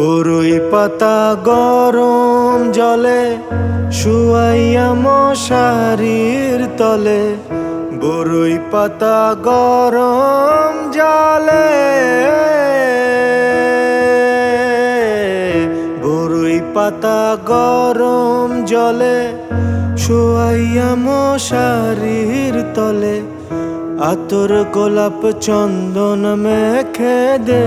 বরুই পাতা গরম জলে, শুয়াইয়া মশারির তলে। বরুই পাতা গরম জলে বরুই পাতা গরম জলে, শুয়াইয়া মশারির তলে। আতর গোলাপ চন্দন মেখে দে।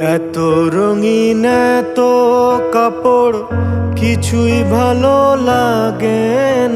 এত রঙিন, এত কাপড়, কিছুই ভালো লাগে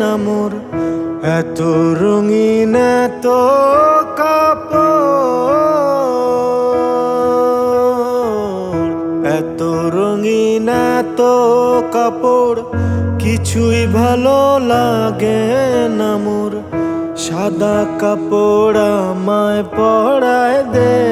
না মোর। এত রঙিন, এত কাপড়, এত রঙিন, এত কাপড়, কিছুই ভালো লাগে না মোর। সাদা কাপড় আমায় পড়ায় দে।